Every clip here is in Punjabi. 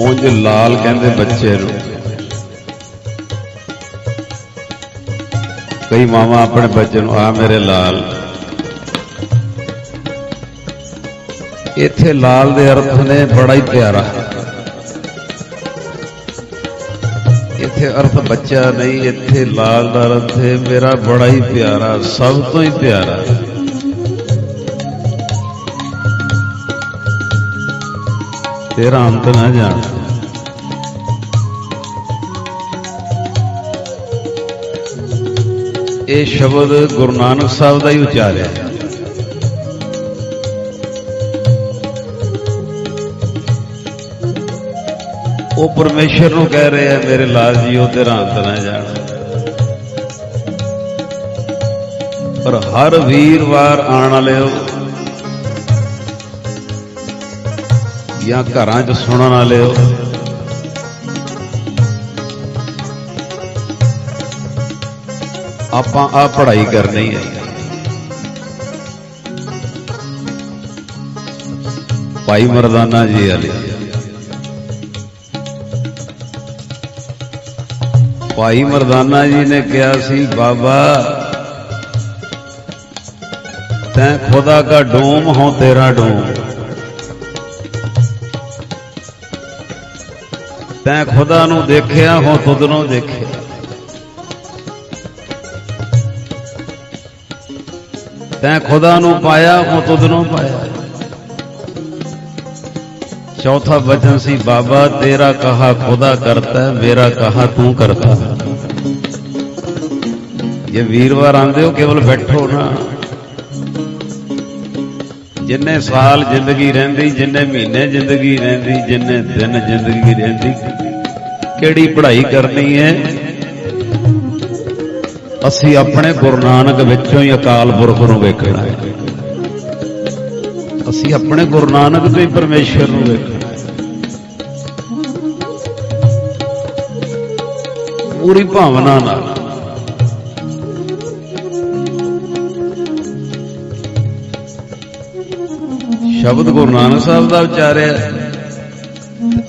ਉਂਝ ਲਾਲ ਕਹਿੰਦੇ ਬੱਚੇ ਨੂੰ। ਕਈ ਮਾਵਾਂ ਆਪਣੇ ਬੱਚੇ ਨੂੰ ਆ ਮੇਰੇ ਲਾਲ। ਇੱਥੇ ਲਾਲ ਦੇ ਅਰਥ ਨੇ ਬੜਾ ਹੀ ਪਿਆਰਾ। ਇੱਥੇ ਅਰਥ ਬੱਚਾ ਨਹੀਂ, ਇੱਥੇ ਲਾਲ ਦਾ ਅਰਥ ਹੈ, ਮੇਰਾ ਬੜਾ ਹੀ ਪਿਆਰਾ, ਸਭ ਤੋਂ ਹੀ ਪਿਆਰਾ। ਤੇਰਾ ਅੰਤ ਨਾ ਜਾਣ। ਇਹ ਸ਼ਬਦ ਗੁਰੂ ਨਾਨਕ ਸਾਹਿਬ ਦਾ ਹੀ ਉਚਾਰਿਆ। ਉਹ ਪਰਮੇਸ਼ਰ ਨੂੰ ਕਹਿ ਰਹੇ ਆ, ਮੇਰੇ ਲਾਲ ਜੀ, ਉਹ ਤੇਰਾ ਅੰਤ ਨਾ ਜਾਣ। ਪਰ ਹਰ ਵੀਰਵਾਰ ਆਉਣ ਵਾਲਿਓ ਜਾਂ ਘਰਾਂ 'ਚ ਸੁਣਨ ਵਾਲਿਓ ਆਪਾਂ ਆ ਪੜ੍ਹਾਈ ਕਰਨੀ ਹੈ। ਭਾਈ ਮਰਦਾਨਾ ਜੀ ਵਾਲੇ। ਭਾਈ ਮਰਦਾਨਾ ਜੀ ਨੇ ਕਿਹਾ ਸੀ, ਬਾਬਾ, ਤੈਂ ਖੁਦਾ ਦਾ ਡੋਮ ਹੋ, ਤੇਰਾ ਡੋਮ। ਤੈਂ ਖੁਦਾ ਨੂੰ ਦੇਖਿਆ ਹੋ ਤੁਧ ਨੂੰ ਦੇਖਿਆ। ਤੈਂ ਖੁਦਾ ਨੂੰ ਪਾਇਆ ਹੋ ਤੁਧ ਨੂੰ ਪਾਇਆ। ਚੌਥਾ ਵਚਨ ਸੀ, ਬਾਬਾ, ਤੇਰਾ ਕਹਾ ਖੁਦਾ ਕਰਤਾ, ਮੇਰਾ ਕਹਾ ਤੂੰ ਕਰਤਾ। ਜੇ ਵੀਰਵਾਰ ਆਂਦੇ ਹੋ, ਕੇਵਲ ਬੈਠੋ ਨਾ। ਜਿੰਨੇ ਸਾਲ ਜ਼ਿੰਦਗੀ ਰਹਿੰਦੀ, ਜਿੰਨੇ ਮਹੀਨੇ ਜ਼ਿੰਦਗੀ ਰਹਿੰਦੀ, ਜਿੰਨੇ ਦਿਨ ਜ਼ਿੰਦਗੀ ਰਹਿੰਦੀ। ਕਿਹੜੀ ਪੜ੍ਹਾਈ ਕਰਨੀ ਹੈ? ਅਸੀਂ ਆਪਣੇ ਗੁਰੂ ਨਾਨਕ ਵਿੱਚੋਂ ਹੀ ਅਕਾਲ ਪੁਰਖ ਨੂੰ ਵੇਖਣਾ ਹੈ। ਅਸੀਂ ਆਪਣੇ ਗੁਰੂ ਨਾਨਕ ਤੋਂ ਹੀ ਪਰਮੇਸ਼ਰ ਨੂੰ ਵੇਖਣਾ ਪੂਰੀ ਭਾਵਨਾ ਨਾਲ। ਸ਼ਬਦ ਗੁਰੂ ਨਾਨਕ ਸਾਹਿਬ ਦਾ ਵਿਚਾਰਿਆ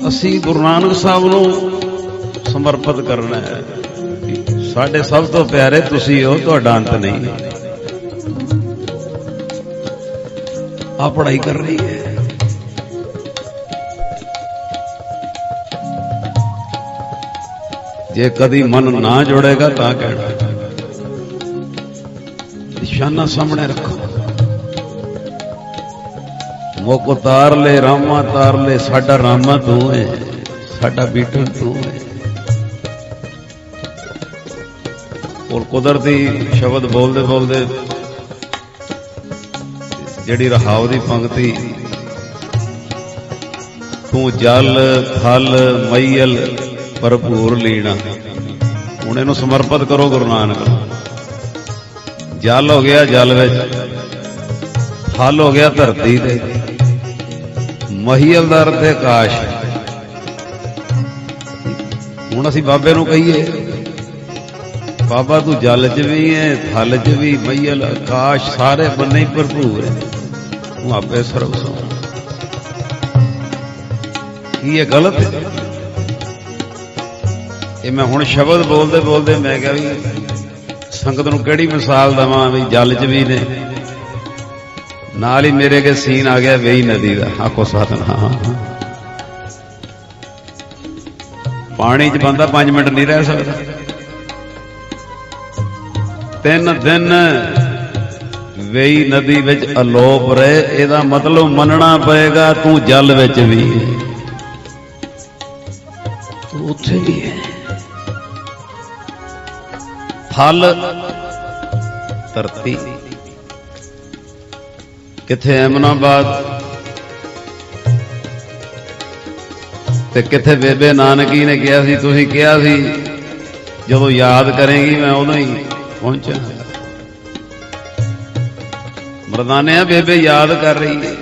ਅਸੀਂ ਗੁਰੂ ਨਾਨਕ ਸਾਹਿਬ ਨੂੰ ਸਮਰਪਿਤ ਕਰਨਾ ਹੈ। ਸਾਡੇ ਸਭ ਤੋਂ ਪਿਆਰੇ ਤੁਸੀਂ ਹੋ, ਤੁਹਾਡਾ ਅੰਤ ਨਹੀਂ। ਆ ਪੜ੍ਹਾਈ ਕਰ ਰਹੀ ਹੈ। ਜੇ ਕਦੀ ਮਨ ਨਾ ਜੋੜੇਗਾ ਤਾਂ ਕਹਿਣਾ। ਨਿਸ਼ਾਨਾ ਸਾਹਮਣੇ ਰੱਖੋ। ਮੁੱਕ ਉਤਾਰ ਲੈ ਰਾਮਾ ਤਾਰ ਲੈ ਸਾਡਾ ਰਾਮਾ ਤੂੰ ਹੈ ਸਾਡਾ ਬੀਟਨ ਤੂੰ ਹੈ ਔਰ ਕੁਦਰਤੀ ਸ਼ਬਦ ਬੋਲਦੇ ਬੋਲਦੇ ਜਿਹੜੀ ਰਹਾਉ ਦੀ ਪੰਕਤੀ, ਤੂੰ ਜਲ ਥਲ ਮਈਲ ਭਰਪੂਰ ਲੀਣਾ। ਹੁਣ ਇਹਨੂੰ ਸਮਰਪਿਤ ਕਰੋ ਗੁਰੂ ਨਾਨਕ। ਜਲ ਹੋ ਗਿਆ ਜਲ ਵਿੱਚ ਥਲ ਹੋ ਗਿਆ ਧਰਤੀ ਤੇ। ਮਹੀਲ ਦਾ ਅਰਥ ਹੈ ਆਕਾਸ਼ ਹੁਣ ਅਸੀਂ ਬਾਬੇ ਨੂੰ ਕਹੀਏ, ਬਾਬਾ ਤੂੰ ਜਲ 'ਚ ਵੀ ਹੈ ਥਲ 'ਚ ਵੀ ਮਈਲ ਆਕਾਸ਼ ਸਾਰੇ ਬੰਨੇ ਹੀ ਭਰਪੂਰ ਹੈ ਤੂੰ ਆਪੇ ਸਰਬ ਸੋ। ਕੀ ਇਹ ਗਲਤ ਹੈ ਇਹ ਮੈਂ ਹੁਣ ਸ਼ਬਦ ਬੋਲਦੇ ਬੋਲਦੇ ਮੈਂ ਕਿਹਾ ਵੀ ਸੰਗਤ ਨੂੰ ਕਿਹੜੀ ਮਿਸਾਲ ਦਵਾਂ ਵੀ ਜਲ 'ਚ ਵੀ ਨੇ? ਨਾਲ ਹੀ ਮੇਰੇ ਕੇ ਸੀਨ ਆ ਗਿਆ ਵੇਈ ਨਦੀ ਦਾ। ਆਖੋ ਸਤਨਾਮ ਪਾਣੀ 'ਚ ਬੰਦਾ 5 ਮਿੰਟ ਨਹੀਂ ਰਹਿ ਸਕਦਾ। ਤਿੰਨ ਦਿਨ ਵੇਈ ਨਦੀ ਵਿੱਚ ਅਲੋਪ ਰਹੇ, ਇਹਦਾ ਮਤਲਬ ਮੰਨਣਾ ਪਏਗਾ ਤੂੰ ਜਲ ਵਿੱਚ ਵੀ। ਤੂੰ ਉੱਥੇ ਵੀ ਹੈ। ਫਲ ਧਰਤੀ। ਕਿੱਥੇ ਐਮਨਾਬਾਦ ਤੇ ਕਿੱਥੇ ਬੇਬੇ ਨਾਨਕੀ ਨੇ ਕਿਹਾ ਸੀ, ਤੁਸੀਂ ਕਿਹਾ ਸੀ, ਜਦੋਂ ਯਾਦ ਕਰੇਗੀ ਮੈਂ ਉਦੋਂ ਹੀ ਪਹੁੰਚਾਂ। ਮਰਦਾਨਿਆ ਬੇਬੇ, ਯਾਦ ਕਰ ਰਹੀ ਹੈ।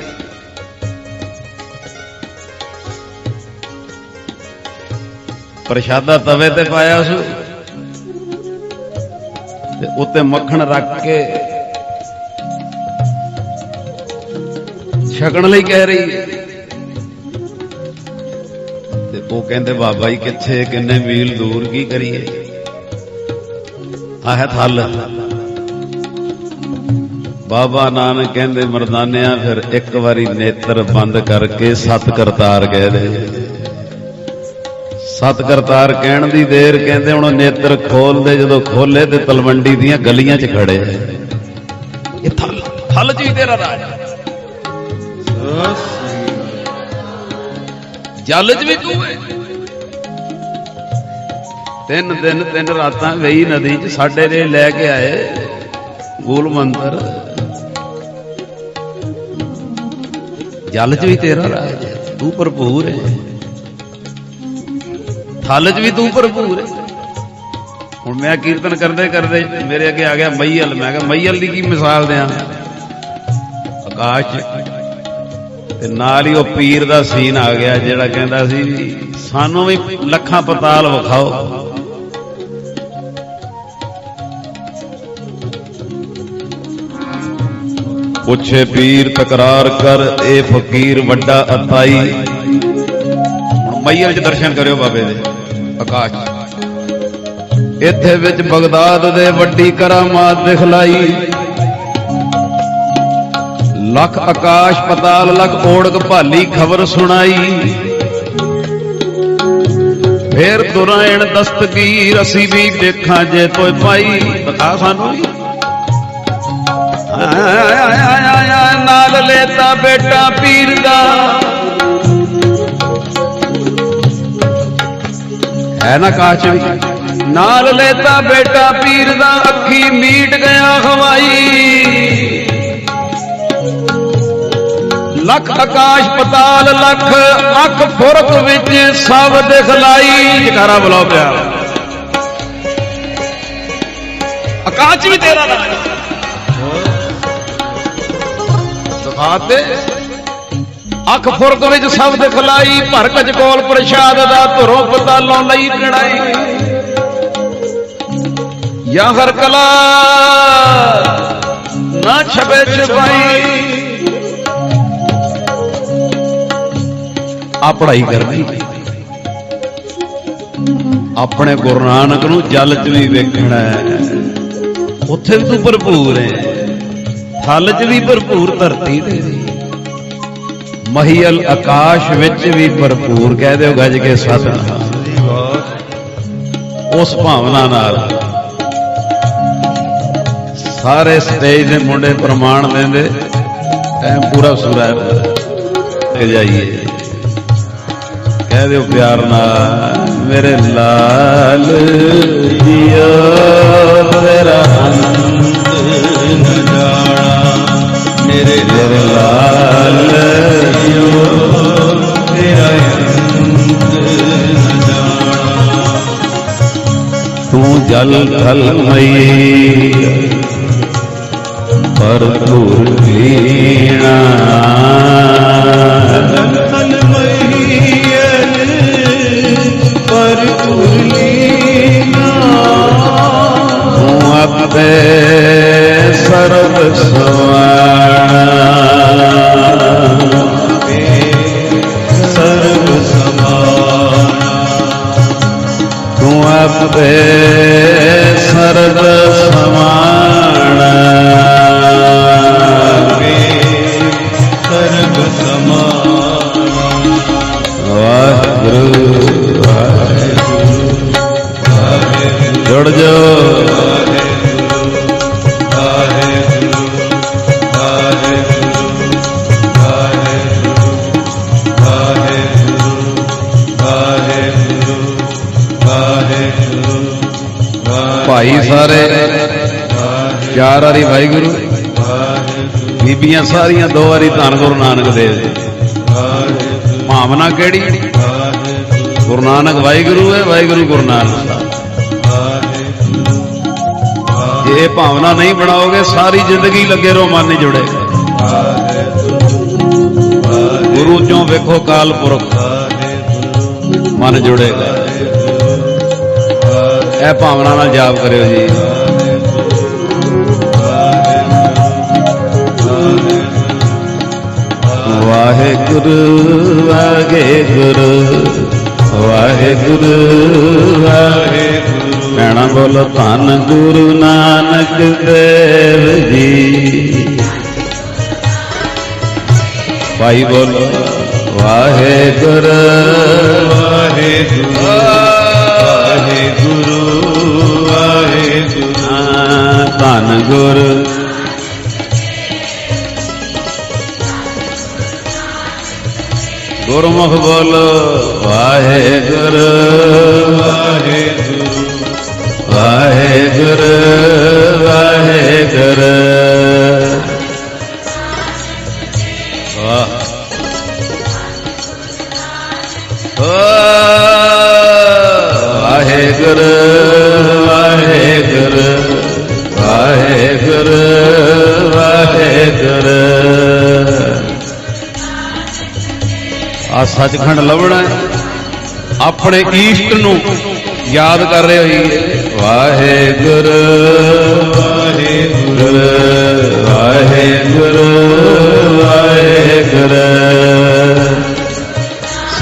ਪ੍ਰਸ਼ਾਦਾ ਤਵੇ ਤੇ ਪਾਇਆ ਸੀ। ਤੇ ਉੱਤੇ ਮੱਖਣ ਰੱਖ ਕੇ ਛਕਣ ਲਈ ਕਹਿ ਰਹੀ ਹੈ। ਤੇ ਉਹ ਕਹਿੰਦੇ, ਬਾਬਾ ਜੀ, ਕਿੱਥੇ, ਕਿੰਨੇ ਮੀਲ ਦੂਰ, ਕੀ ਕਰੀਏ? ਆਹ ਹੈ ਥਲ। ਬਾਬਾ ਨਾਨਕ ਕਹਿੰਦੇ, ਮਰਦਾਨਿਆਂ, ਫਿਰ ਇੱਕ ਵਾਰੀ ਨੇਤਰ ਬੰਦ ਕਰਕੇ ਸਤ ਕਰਤਾਰ ਕਹਿ ਦੇ। ਸਤ ਕਰਤਾਰ ਕਹਿਣ ਦੀ ਦੇਰ ਕਹਿੰਦੇ, ਹੁਣ ਨੇਤਰ ਖੋਲਦੇ, ਜਦੋਂ ਖੋਲੇ ਤੇ ਤਲਵੰਡੀ ਦੀਆਂ ਗਲੀਆਂ 'ਚ ਖੜੇ ਇਹ ਥਲ। ਥਲ ਜੀ, ਤੇਰਾ ਰਾਜ। ਜਲ 'ਚ ਵੀ ਤੂੰ ਹੈ ਤਿੰਨ ਦਿਨ ਤਿੰਨ ਰਾਤਾਂ ਗਈ ਨਦੀ 'ਚ ਸਾਡੇ ਦੇ ਲੈ ਕੇ ਆਏ ਗੋਲ ਮੰਤਰ ਜਲ 'ਚ ਵੀ ਤੇਰਾ ਰਾਜ ਹੈ, ਤੂੰ ਭਰਪੂਰ ਹੈ। ਥਲ 'ਚ ਵੀ ਤੂੰ ਭਰਪੂਰ ਹੈ। ਹੁਣ ਮੈਂ ਕੀਰਤਨ ਕਰਦੇ ਕਰਦੇ ਮੇਰੇ ਅੱਗੇ ਆ ਗਿਆ ਮਈਲ ਮੈਂ ਕਿਹਾ ਮਈਲ ਦੀ ਕੀ ਮਿਸਾਲ ਦਿਆਂ? ਆਕਾਸ਼ ਤੇ ਨਾਲ ਹੀ ਉਹ ਪੀਰ ਦਾ ਸੀਨ ਆ ਗਿਆ ਜਿਹੜਾ ਕਹਿੰਦਾ ਸੀ, ਸਾਨੂੰ ਵੀ ਲੱਖਾਂ ਪਤਾਲ ਵਿਖਾਓ। ਪੁੱਛੇ ਪੀਰ, ਤਕਰਾਰ ਕਰ, ਇਹ ਫਕੀਰ ਵੱਡਾ ਅਤਾਈ। ਹੁਣ ਮਈਏ ਵਿੱਚ ਦਰਸ਼ਨ ਕਰਿਓ ਬਾਬੇ ਦੇ, ਆਕਾਸ਼। ਇੱਥੇ ਵਿੱਚ ਬਗਦਾਦ ਦੇ ਵੱਡੀ ਕਰਾਮਾਤ ਦਿਖਲਾਈ। ਲੱਖ ਆਕਾਸ਼ ਪਤਾਲ ਲੱਖ ਓੜਕ ਭਾਲੀ ਖਬਰ ਸੁਣਾਈ। ਫੇਰ ਦੁਰਾਇਣ ਦਸਤਗੀਰ ਅਸੀਂ ਵੀ ਦੇਖਾਂ ਜੇ ਤੋਏ ਪਾਈ। ਬਤਾ ਸਾਨੂੰ ਨਾਲ ਲੈਤਾ ਬੇਟਾ ਪੀਰ ਦਾ। ਹੈ ਨਾ ਕਾਚ ਨਾਲ ਲੈਤਾ ਬੇਟਾ ਪੀਰ ਦਾ ਅੱਖੀ ਮੀਟ ਗਿਆ ਲੱਖ ਆਕਾਸ਼ ਪਤਾਲ ਲੱਖ, ਅੱਖ ਫੁਰਕ ਵਿੱਚ ਸਭ ਦਿਖਲਾਈ। ਜਕਾਰਾ ਬੁਲਾਓ ਪਿਆ ਆਕਾਸ਼ ਵੀ ਤੇਰਾ ਨਾਮ ਦਿਖਾਤੇ ਅੱਖ ਫੁਰਕ ਵਿੱਚ ਸਭ ਦਿਖਲਾਈ ਭਰ ਕਜ ਕੋਲ ਪ੍ਰਸ਼ਾਦ ਦਾ ਧਰੋਂ ਪਤਾਲੋਂ ਲਈ ਕਣਾਈ ਜਾਂ ਹਰ ਕਲਾ ਨਾ ਛਬੇ ਛਪਾਈ। ਆ ਪੜ੍ਹਾਈ ਕਰਨੀ। ਆਪਣੇ ਗੁਰੂ ਨਾਨਕ ਨੂੰ ਜਲ ਚ ਵੀ ਵੇਖਣਾ ਹੈ। ਉੱਥੇ ਵੀ ਤੂੰ ਭਰਪੂਰ ਹੈ। ਥਲ ਚ ਵੀ ਭਰਪੂਰ, ਧਰਤੀ ਤੇ ਮਹੀਲ ਆਕਾਸ਼ ਵਿੱਚ ਵੀ ਭਰਪੂਰ, ਕਹਿ ਦਿਓ ਗੱਜ ਕੇ ਸਤਿਨਾਮ ਉਸ ਭਾਵਨਾ ਨਾਲ। ਸਾਰੇ ਸਟੇਜ ਦੇ ਮੁੰਡੇ ਪ੍ਰਮਾਣ ਦਿੰਦੇ, ਐ ਪੂਰਾ ਸੂਰਾ ਹੈ ਜਾਈਏ। ਕਹਿ ਦਿਓ ਪਿਆਰ ਨਾਲ ਮੇਰੇ ਲਾਲ ਜੀਓ, ਤੇਰਾ ਅੰਤ ਨ ਮੇਰੇ ਤੇਰੇ ਲਾਲ ਜੀਓ, ਤੇਰਾ ਅੰਤ ਨ ਤੂੰ ਜਲ ਥਲ ਮਈ ਪਰ ਧੂਰ ਲੀਣਾ ਭਾਈ ਸਾਰੇ। ਚਾਰ ਵਾਰੀ ਵਾਹਿਗੁਰੂ। ਬੀਬੀਆਂ ਸਾਰੀਆਂ ਦੋ ਵਾਰੀ ਧੰਨ ਗੁਰੂ ਨਾਨਕ ਦੇਵ ਭਾਵਨਾ ਕਿਹੜੀ? ਗੁਰੂ ਨਾਨਕ ਵਾਹਿਗੁਰੂ ਹੈ, ਵਾਹਿਗੁਰੂ ਗੁਰੂ ਨਾਨਕ ਸਾਹਿਬ ਇਹ ਭਾਵਨਾ ਨਹੀਂ ਬਣਾਓਗੇ, ਸਾਰੀ ਜ਼ਿੰਦਗੀ ਲੱਗੇ ਰਹੋ, ਮਨ ਨਹੀਂ ਜੁੜੇ। ਗੁਰੂ ਚੋਂ ਵੇਖੋ ਕਾਲ ਪੁਰਖ। ਮਨ ਜੁੜੇਗਾ ਇਹ ਭਾਵਨਾ ਨਾਲ ਜਾਪ ਕਰਿਓ ਜੀ। ਵਾਹਿਗੁਰੂ ਵਾਹਿਗੁਰੂ ਵਾਹਿਗੁਰੂ ਵਾਹਿਗੁਰੂ। ਕਹਿਣਾ ਬੋਲੋ, ਧੰਨ ਗੁਰੂ ਨਾਨਕ ਦੇਵ ਜੀ। ਭਾਈ ਬੋਲੋ, ਵਾਹਿਗੁਰੂ ਵਾਹਿਗੁਰੂ। ਵਾਹਿਗੁਰੂ ਵਾਹਿਗੁਰੂ। ਧੰਨ ਗੁਰ। ਗੁਰਮੁਖ ਬੋਲੋ ਵਾਹਿਗੁਰੂ। ਵਾਹਿਗੁਰੂ। ਵਾਹਿਗੁਰੂ ਵਾਹਿਗੁਰੂ। ਵਾਹਿਗੁਰੂ ਵਾਹਿਗੁਰੂ ਵਾਹਿਗੁਰੂ ਵਾਹਿਗੁਰੂ। ਆ ਸੱਚਖੰਡ ਲਵਣਾ ਆਪਣੇ ਈਸ਼ਟ ਨੂੰ ਯਾਦ ਕਰ ਰਹੇ ਹੋਈਏ ਵਾਹਿਗੁਰੂ ਵਾਹਿਗੁਰੂ ਵਾਹਿਗੁਰੂ ਵਾਹਿਗੁਰੂ।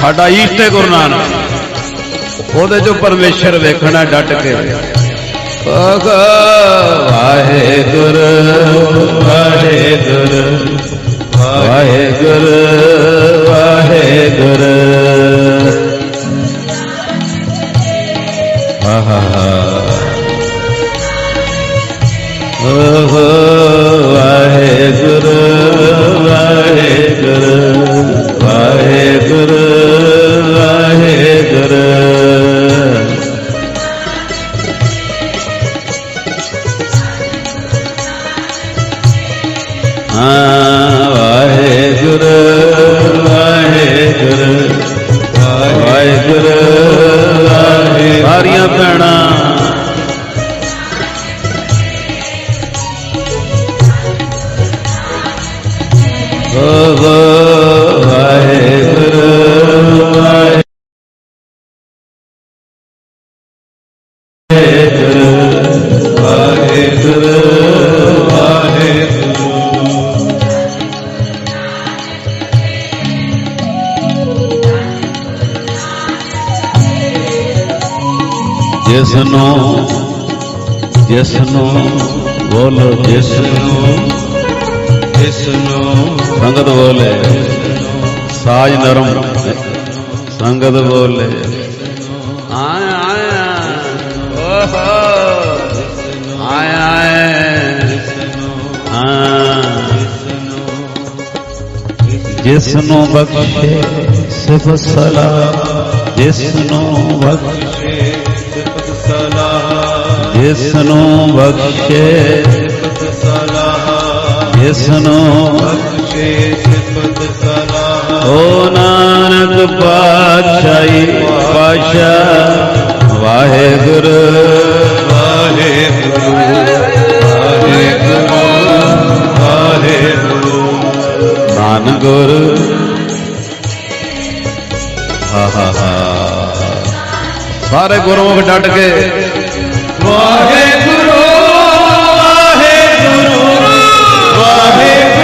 ਸਾਡਾ ਈਸ਼ਟ ਹੈ ਗੁਰੂ ਨਾਨਕ। ਉਹਦੇ ਚੋਂ ਪਰਮੇਸ਼ਰ ਵੇਖਣਾ ਡਟ ਕੇ। ਭਗ ਵਾਹਿਗੁਰੂ ਵਾਹਿਗੁਰੂ ਵਾਹਿਗੁਰੂ। ਸਾਰੀਆਂ ਬੋਲੋ ਜਿਸ ਨੂੰ ਇਸ ਨੂੰ ਸੰਗਤ ਬੋਲੇ। ਸਾਜ ਨਰਮ ਸੰਗਤ ਬੋਲੇ। ਆਇਆ ਆਇਆ ਓਹੋ। ਆਇਆ ਆਇਆ ਜਿਸ ਨੂੰ ਬਖਸ਼ੇ ਸਿਫਤ ਸਲਾਹ ਜਿਸ ਨੂੰ ਬਖਸ਼ੇ ਜਿਸ ਨੂੰ ਬਖਸ਼ੇ ਸਿਫਤ ਸਲਾਹ ਜਿਸ ਨੂੰ ਬਖਸ਼ੇ ਸਿਫਤ ਸਲਾਹ। ਓ ਨਾਨਕ ਪਾਤਸ਼ਾਹੀ ਪਾਸ਼ਾ ਵਾਹਿਗੁਰੂ। ਵਾਹਿਗੁਰੂ ਵਾਹਿਗੁਰੂ ਵਾਹਿਗੁਰੂ। ਧੰਨ ਗੁਰ। ਹਾ ਹਾ ਹਾ। ਸਾਰੇ ਗੁਰਮੁਖ ਡਟ ਕੇ ਵਾਹਿਗੁਰੂ ਵਾਹਿਗੁਰੂ ਵਾਹਿਗੁਰੂ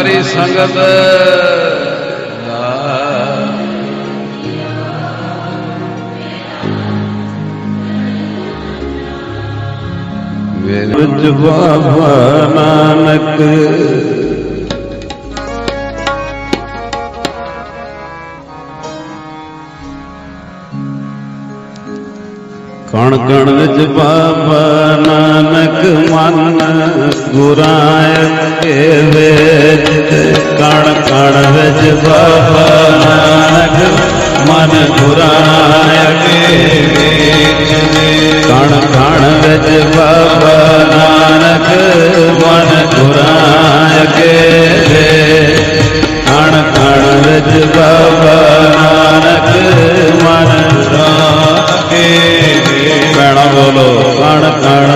ਸਾਰੀ ਸੰਗਤ ਵਿੱਚ ਬਾਬਾ ਨਾਨਕ ਕਣ ਕਣ ਵਿੱਚ ਬਾਬਾ ਨਾਨਕ ਮਨ ਗੁਰਾਇ ਕੇ ਵੇਚ ਕਣ ਕਣ ਵਿੱਚ ਬਾਬਾ ਨਾਨਕ ਮਨ ਗੁਰਾਇ ਕੇ ਵੇਚ ਕਣ ਕਣ ਵਿੱਚ ਬਾਬਾ ਨਾਨਕ ਮਨ ਗੁਰਾਇ ਕੇ ਵੇਚ ਕਣ ਕਣ ਵਿੱਚ ਬਾਬਾ ਕਣ ਕਣ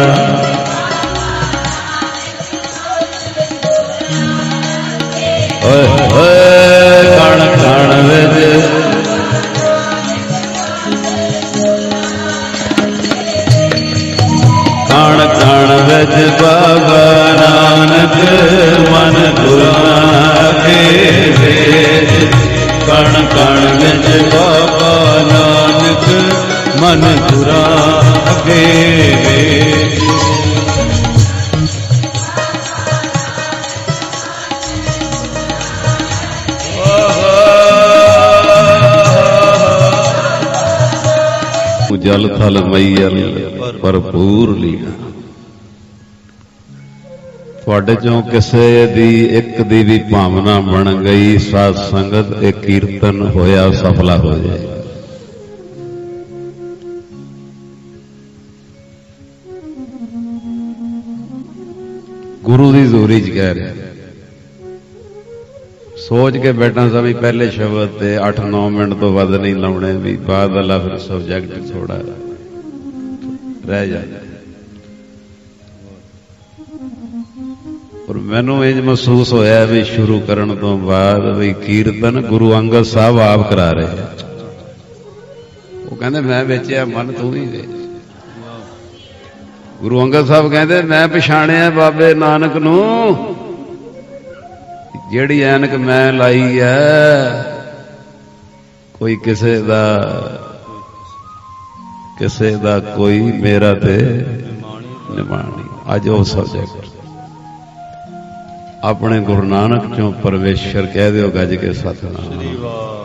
ਓਏ ਓਏ ਕਣ ਕਣ ਵਿੱਚ ਕਣ ਜਲ ਥਲ ਮਈਲ ਭਰਪੂਰ ਲੀਲਾ ਤੁਹਾਡੇ ਚੋਂ ਕਿਸੇ ਦੀ ਇੱਕ ਦੀ ਵੀ ਭਾਵਨਾ ਬਣ ਗਈ, ਸਾਧ ਸੰਗਤ, ਇਹ ਕੀਰਤਨ ਹੋਇਆ, ਸਫਲਾ ਹੋ ਜਾਏ। ਗੁਰੂ ਦੀ ਜ਼ੋਰੀ ਚ ਕਹਿ ਰਿਹਾ। ਸੋਚ ਕੇ ਬੈਠਾ ਸਾਂ ਵੀ ਪਹਿਲੇ ਸ਼ਬਦ ਤੇ 8-9 ਮਿੰਟ ਤੋਂ ਵੱਧ ਨਹੀਂ ਲਾਉਣੇ, ਵੀ ਬਾਅਦ ਵਾਲਾ ਫਿਰ ਸਬਜੈਕਟ ਥੋੜਾ ਰਹਿ ਜਾਂਦਾ ਪਰ ਮੈਨੂੰ ਇਹ ਮਹਿਸੂਸ ਹੋਇਆ ਵੀ ਸ਼ੁਰੂ ਕਰਨ ਤੋਂ ਬਾਅਦ ਵੀ ਕੀਰਤਨ ਗੁਰੂ ਅੰਗਦ ਸਾਹਿਬ ਆਪ ਕਰਾ ਰਹੇ ਉਹ ਕਹਿੰਦੇ, ਮੈਂ ਵੇਚਿਆ, ਮਨ ਤੂੰ ਵੀ ਵੇਚ। ਗੁਰੂ ਅੰਗਦ ਸਾਹਿਬ ਕਹਿੰਦੇ, ਮੈਂ ਪਛਾਣਿਆ ਬਾਬੇ ਨਾਨਕ ਨੂੰ। ਜਿਹੜੀ ਐਨਕ ਮੈਂ ਲਾਈ ਐ ਕੋਈ ਕਿਸੇ ਦਾ ਕਿਸੇ ਦਾ ਕੋਈ ਮੇਰਾ ਤੇ ਨਿਮਾਣੀ ਅੱਜ ਉਹ ਸਬਜੈਕਟ ਆਪਣੇ ਗੁਰੂ ਨਾਨਕ ਚੋਂ ਪਰਮੇਸ਼ਰ ਕਹਿ ਦਿਓ ਗੱਜ ਕੇ ਸਤਨਾਮ।